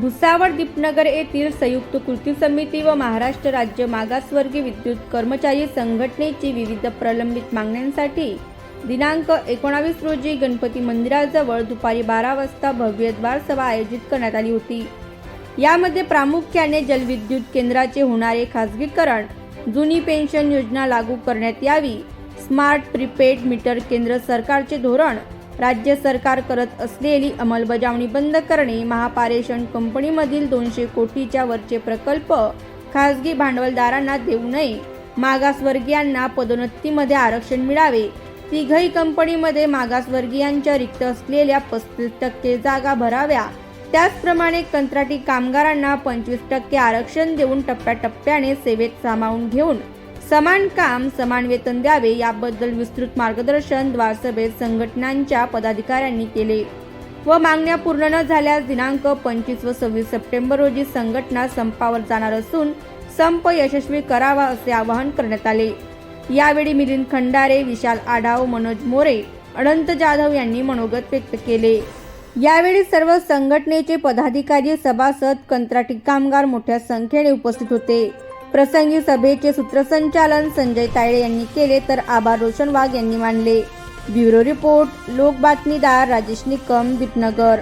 भुसावळ दीपनगर येथील संयुक्त कृती समिती व महाराष्ट्र राज्य मागासवर्गीय विद्युत कर्मचारी संघटनेची विविध प्रलंबित मागण्यांसाठी दिनांक एकोणावीस रोजी गणपती मंदिराजवळ दुपारी बारा वाजता भव्य द्वार सभा आयोजित करण्यात आली होती. यामध्ये प्रामुख्याने जलविद्युत केंद्राचे होणारे खासगीकरण जुनी पेन्शन योजना लागू करण्यात यावी स्मार्ट प्रीपेड मीटर केंद्र सरकारचे धोरण राज्य सरकार करत असलेली अंमलबजावणी बंद करणे महापारेषण कंपनीमधील दोनशे कोटीच्या वरचे प्रकल्प खासगी भांडवलदारांना देऊ नये मागासवर्गीयांना पदोन्नतीमध्ये आरक्षण मिळावे तिघही कंपनीमध्ये मागासवर्गीयांच्या रिक्त असलेल्या पस्तीस टक्के जागा भराव्या त्याचप्रमाणे कंत्राटी कामगारांना पंचवीस टक्के आरक्षण देऊन टप्प्याटप्प्याने सेवेत सामावून घेऊन समान काम समान वेतन द्यावे याबद्दल विस्तृत मार्गदर्शन द्वारसभेत संघटनांच्या पदाधिकाऱ्यांनी केले. व मागण्या पूर्ण न झाल्यास दिनांक पंचवीस व सव्वीस सप्टेंबर रोजी संघटना संपावर जाणार असून संप यशस्वी करावा असे आवाहन करण्यात आले. यावेळी मिलिंद खंडारे विशाल आढाव मनोज मोरे अनंत जाधव यांनी मनोगत व्यक्त केले. यावेळी सर्व संघटनेचे पदाधिकारी सभासद कंत्राटी कामगार मोठ्या संख्येने उपस्थित होते. प्रसंगी सभेचे सूत्रसंचालन संजय तायडे यांनी केले तर आभार रोशन वाघ यांनी मानले. ब्युरो रिपोर्ट लोक बातमीदार राजेश निकम दीपनगर.